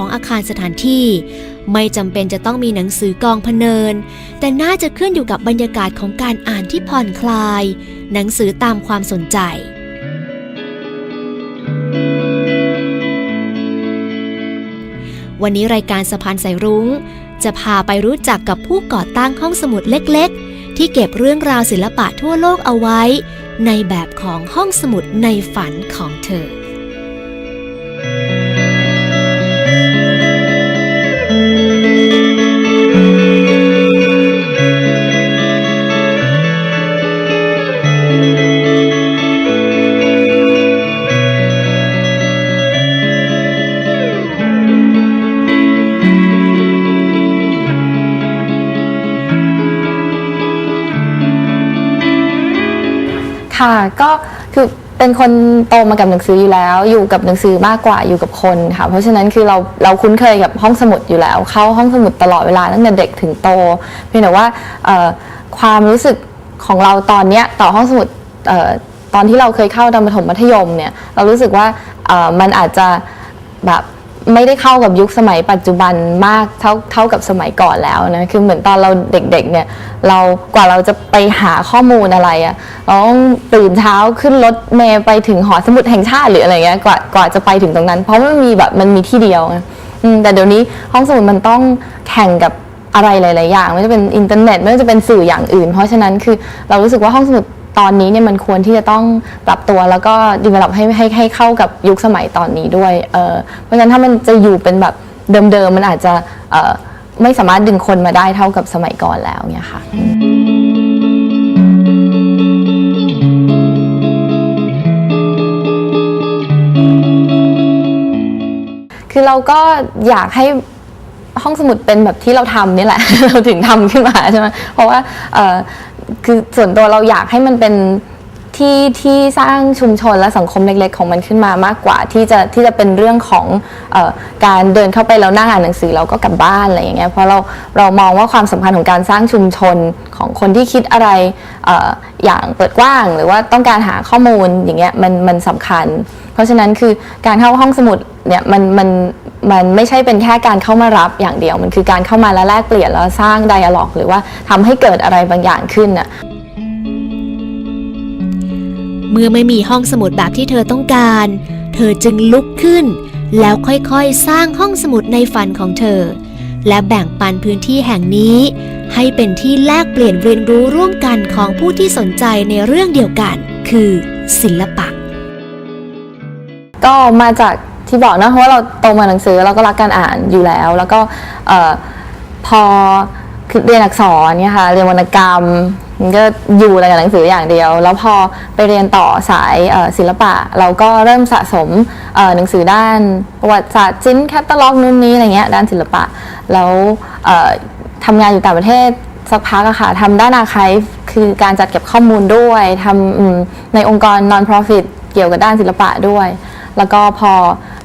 ของอาคารสถานที่ ไม่จำเป็นจะต้องมีหนังสือกองพเนิน แต่น่าจะขึ้นอยู่กับบรรยากาศของการอ่านที่ผ่อนคลาย หนังสือตามความสนใจวันนี้รายการสะพานสายรุง้ง จะพาไปรู้จักกับผู้ก่อตั้งห้องสมุดเล็กๆ ที่เก็บเรื่องราวศิลปะทั่วโลกเอาไว้ ในแบบของห้องสมุดในฝันของเธอ ค่ะ ก็คือเป็นคนโตมากับหนังสืออยู่แล้ว อยู่กับหนังสือมากกว่าอยู่กับคนค่ะ เพราะฉะนั้นคือเราเราคุ้นเคยกับห้องสมุดอยู่แล้ว เข้าห้องสมุดตลอดเวลาตั้งแต่เด็กถึงโตเพียงแต่ว่าความรู้สึกของเราตอนเนี้ยต่อห้องสมุดตอนที่เราเคยเข้าตอนประถมมัธยมเนี่ยเรารู้สึกว่ามันอาจจะแบบ ไม่ได้เข้ากับยุคสมัยปัจจุบันมากเท่าเท่ากับสมัยก่อนแล้วนะคือเหมือนตอนเราเด็กๆเนี่ยเรากว่าเราจะไปหาข้อมูลอะไรอะเราต้องตื่นเช้าขึ้นรถเมล์ไปถึงหอสมุดแห่งชาติหรืออะไรเงี้ยกว่ากว่าจะไปถึงตรงนั้น เพราะมันมีแบบมันมีที่เดียวอืมแต่เดี๋ยวนี้ห้องสมุดมันต้องแข่งกับอะไรหลาย ๆ อย่างไม่ว่าจะเป็นอินเทอร์เน็ตไม่ว่าจะเป็นสื่ออย่างอื่น เพราะฉะนั้นคือเรารู้สึกว่าห้องสมุด ตอนนี้เนี่ยมันควรที่จะต้องปรับตัวแล้วก็ดีเวล็อปให้ให้ให้เข้ากับยุคสมัยตอนนี้ด้วยเออเพราะฉะนั้นถ้ามันจะอยู่เป็นแบบเดิมๆมันอาจจะเอ่อไม่สามารถดึงคนมาได้เท่ากับสมัยก่อนแล้วเนี่ยค่ะ คือเราก็อยากให้ห้องสมุดเป็นแบบที่เราทำนี่แหละ เราถึงทำขึ้นมาใช่ไหมเพราะว่าเอ่อ คือส่วนตัวเราอยากให้มันเป็นที่ที่สร้างชุมชนและสังคมเล็กๆ ของมันขึ้นมามากกว่า ที่จะที่จะเป็นเรื่องของออการเดินเข้าไปแล้วนั่งอ่านหนังสือเราก็กลับบ้านอะไรอย่างเงี้ยเพราะเราเรามองว่าความสำคัญของการสร้างชุมชนของคนที่คิดอะไรอออย่างเปิดกว้าง หรือว่าต้องการหาข้อมูลอย่างเงี้ยมันมันสำคัญ เพราะฉะนั้นคือการเข้าห้องสมุดเนี่ยมันมัน มันไม่ใช่เป็นแค่การเข้ามารับอย่างเดียว มันคือการเข้ามาแล้วแลกเปลี่ยนแล้วสร้างไดอะล็อก หรือว่าทำให้เกิดอะไรบางอย่างขึ้นน่ะเมื่อไม่มีห้องสมุดแบบที่เธอต้องการ เธอจึงลุกขึ้น แล้วค่อยๆ สร้างห้องสมุดในฝันของเธอ และแบ่งปันพื้นที่แห่งนี้ ให้เป็นที่แลกเปลี่ยนเรียนรู้ร่วมกันของผู้ที่สนใจในเรื่องเดียวกัน คือศิลปะ ก็มาจาก ที่บอกนะเพราะว่าเราโตมาหนังสือเราก็รักการอ่านอยู่แล้ว แล้วก็พอคือเรียนอักษรเนี่ยค่ะเรียนวรรณกรรมมันก็อยู่อะไรกับหนังสืออย่างเดียว แล้วพอไปเรียนต่อสายศิลปะ เราก็เริ่มสะสมหนังสือด้านประวัติศาสตร์ชิ้นแคตตาล็อกนู่นนี้อะไรเงี้ยด้านศิลปะ แล้วทำงานอยู่ต่างประเทศสักพักอะค่ะทำด้านอาคายคือการจัดเก็บข้อมูลด้วยทำในองค์กร non-profit เกี่ยวกับด้านศิลปะด้วย แล้วก็พอ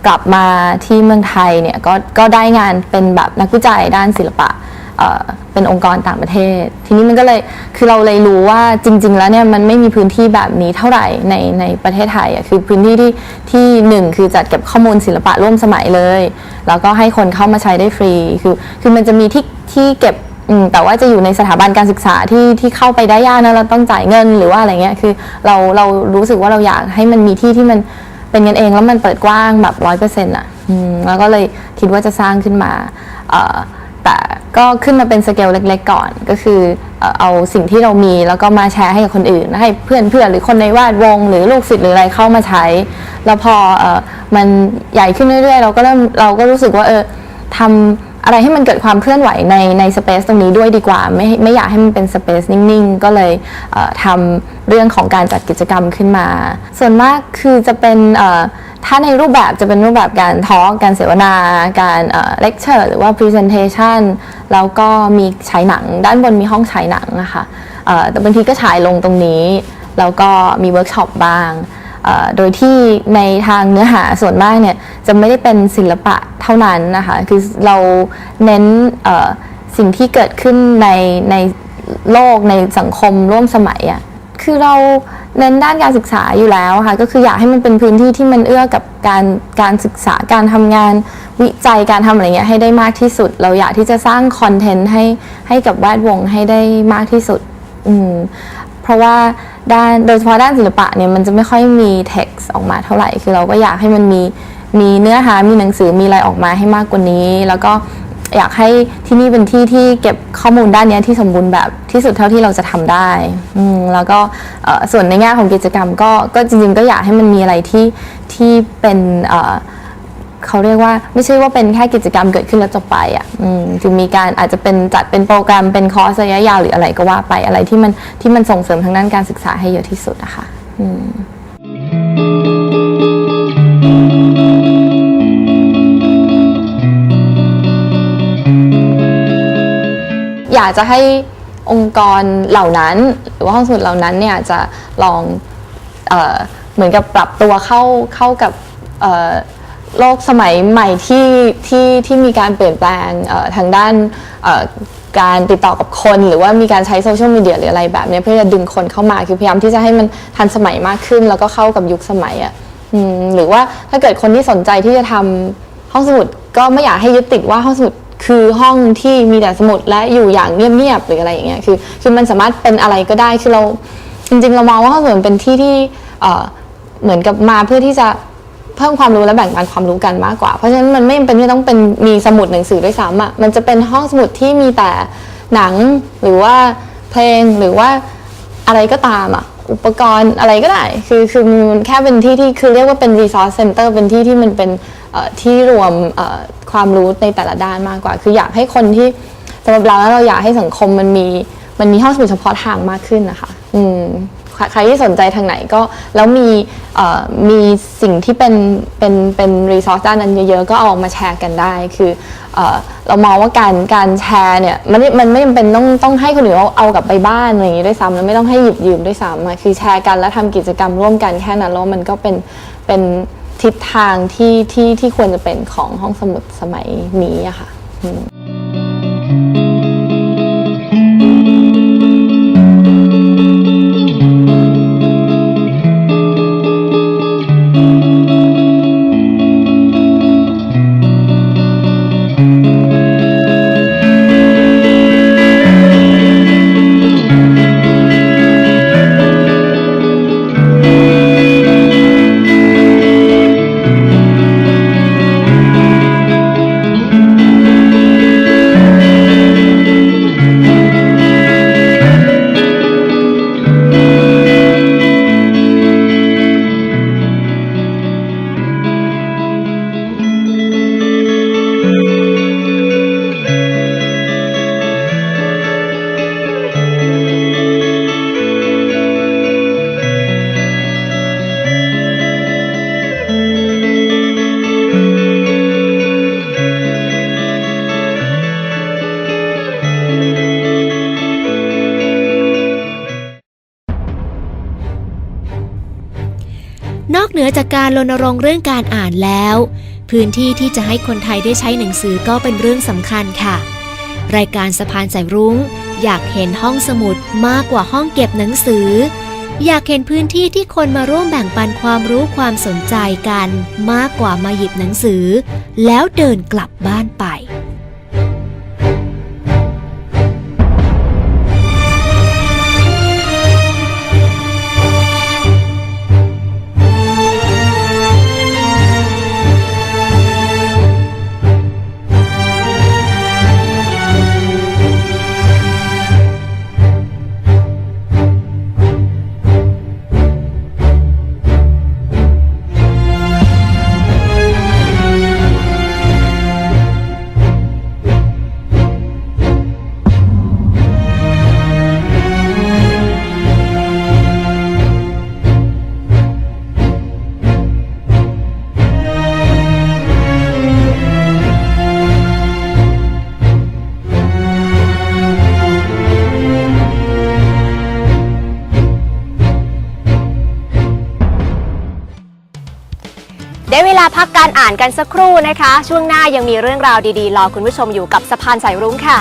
กลับมาที่เมืองไทยเนี่ยก็ก็ได้งานเป็นแบบนักวิจัยด้านศิลปะเอ่อเป็นองค์กรต่างประเทศ ทีนี้มันก็เลยคือเราเลยรู้ว่าจริง ๆ แล้วเนี่ยมันไม่มีพื้นที่แบบนี้เท่าไหร่ในในประเทศไทยอะคือพื้นที่ที่ที่หนึ่งคือจัดเก็บข้อมูลศิลปะร่วมสมัยเลย แล้วก็ให้คนเข้ามาใช้ได้ฟรีคือคือมันจะมีที่ที่เก็บอืมแต่ว่าจะอยู่ในสถาบันการศึกษาที่ที่เข้าไปได้ยากนะเราต้องจ่ายเงินหรือว่าอะไรเงี้ยคือเราเรารู้สึกว่าเราอยากให้มันมีที่ที่มัน เป็นกันเองแล้วมันเปิดกว้างแบบร้อยเปอร์เซ็นต์อะแล้วก็เลยคิดว่าจะสร้างขึ้นมาแต่ก็ขึ้นมาเป็นสเกลเล็ก ๆ ก่อนก็คือเอาสิ่งที่เรามีแล้วก็มาแชร์ให้กับคนอื่น ให้เพื่อนเพื่อนหรือคนในวาดวง หรือลูกศิษย์หรืออะไรเข้ามาใช้ แล้วพออมันใหญ่ขึ้นเรื่อยๆ เราก็เริ่มเราก็รู้สึกว่าเออทำ อะไรให้มันเกิดความเคลื่อนไหวในในสเปซตรงนี้ด้วยดีกว่า ไม่ไม่อยากให้มันเป็นสเปซนิ่งๆ ก็เลยเทำเรื่องของการจัดกิจกรรมขึ้นมา ส่วนมากคือจะเป็นถ้าในรูปแบบจะเป็นรูปแบบการทอล์กการเสวนา การเลคเชอร์หรือว่า Presentation แล้วก็มีฉายหนัง ด้านบนมีห้องฉายหนังนะคะเอ่อแต่บางทีก็ฉายลงตรงนี้ แล้วก็มีเวิร์กช็อปบ้าง โดยที่ในทางเนื้อหาส่วนมากเนี่ยจะไม่ได้เป็นศิลปะเท่านั้นนะคะคือเราเน้นสิ่งที่เกิดขึ้นในในโลกในสังคมร่วมสมัยอะ่ะคือเราเน้นด้านการศึกษาอยู่แล้วค่ะก็คืออยากให้มันเป็นพื้นที่ที่มันเอื้อกับการการศึกษาการทำงานวิจัยการทำอะไรเงี้ยให้ได้มากที่สุด เราอยากที่จะสร้างคอนเทนต์ให้ให้กับแวดวงให้ได้มากที่สุดอืม เพราะว่าด้านโดยเฉพาะด้านศิลปะเนี่ยมันจะไม่ค่อยมี text ออกมาเท่าไหร่ คือเราก็อยากให้มันมีมีเนื้อหา มีหนังสือ มีอะไรออกมาให้มากกว่านี้ แล้วก็อยากให้ที่นี่เป็นที่ที่เก็บข้อมูลด้านนี้ที่สมบูรณ์แบบที่สุดเท่าที่เราจะทำได้แล้วก็ส่วนในแง่ของกิจกรรมก็ก็จริงๆก็อยากให้มันมีอะไรที่ที่เป็น เขาเรียกว่าไม่ใช่ว่าเป็นแค่กิจกรรมเกิดขึ้นแล้วจบไปอะจึงมีการอาจจะเป็นจัดเป็นโปรแกรมเป็นคอร์สระยะยาวหรืออะไรก็ว่าไปอะไรที่มันที่มันส่งเสริมทางด้านการศึกษาให้เยอะที่สุดอะคะอืมอยากจะให้องค์กรเหล่านั้น หรือว่าห้องสมุดเหล่านั้นเนี่ยจะลองเออเหมือนกับปรับตัวเข้าเข้ากับ โลกสมัยใหม่ที่ที่ที่มีการเปลี่ยนแปลงทางด้านการติดต่อกับคนหรือว่ามีการใช้โซเชียลมีเดียหรืออะไรแบบนี้เพื่อจะดึงคนเข้ามาคือพยายามที่จะให้มันทันสมัยมากขึ้น แล้วก็เข้ากับยุคสมัยอะ่ะหรือว่าถ้าเกิดคนที่สนใจที่จะทำห้องสมุดก็ไม่อยากให้ยึดติดว่าห้องสมุดคือห้องที่มีแต่สมุดและอยู่อย่างเงียบๆหรืออะไรอย่างเงี้ยคือคือมันสามารถเป็นอะไรก็ได้คือเราจริงๆเรามองว่าห้องสมุดเป็นที่ที่เหมือนกับมาเพื่อที่จะ เพิ่มความรู้และแบ่งปันความรู้กันมากกว่า เพราะฉะนั้นมันไม่จำเป็นที่ต้องเป็นมีสมุดหนังสือด้วยซ้ำอะมันจะเป็นห้องสมุดที่มีแต่หนังหรือว่าเพลงหรือว่าอะไรก็ตามอะอุปกรณ์อะไรก็ได้ คือคือมันแค่เป็นที่ที่คือเรียกว่าเป็น resource center เป็นที่ที่มันเป็นที่รวมความรู้ในแต่ละด้านมากกว่า คืออยากให้คนที่สำหรับเราแล้วเราอยากให้สังคมมันมีมันมีห้องสมุดเฉพาะทางมากขึ้นนะคะ อืม ใครที่สนใจทางไหนก็ แล้วมีมีสิ่งที่เป็นเป็นเป็นรีซอสด้านนั้นเยอะๆ ก็เอาอกมาแชร์กันได้ คือเอ่อเรามองว่าการการแชร์เนี่ยมันมันไม่จำเป็นต้องต้องให้คนอื่นเอาเอากลับไปบ้านอะไรอย่างนี้ด้วยซ้ำแล้วไม่ต้องให้หยิบยืมด้วยซ้ำคือแชร์กันแล้วทำกิจกรรมร่วมกันแค่นั้นแล้วมันก็เป็นเป็นทิศทางที่ที่ที่ควรจะเป็นของห้องสมุดสมัยนี้อะค่ะ นอกเหนือจากการรณรงค์เรื่องการอ่านแล้ว พื้นที่ที่จะให้คนไทยได้ใช้หนังสือก็เป็นเรื่องสำคัญค่ะ รายการสะพานสายรุ้ง อยากเห็นห้องสมุดมากกว่าห้องเก็บหนังสือ อยากเห็นพื้นที่ที่คนมาร่วมแบ่งปันความรู้ความสนใจกัน มากกว่ามาหยิบหนังสือ แล้วเดินกลับบ้านไป ได้เวลาพักการอ่านกันสักครู่นะคะ ช่วงหน้ายังมีเรื่องราวดีๆ รอคุณผู้ชมอยู่กับสะพานสายรุ้งค่ะ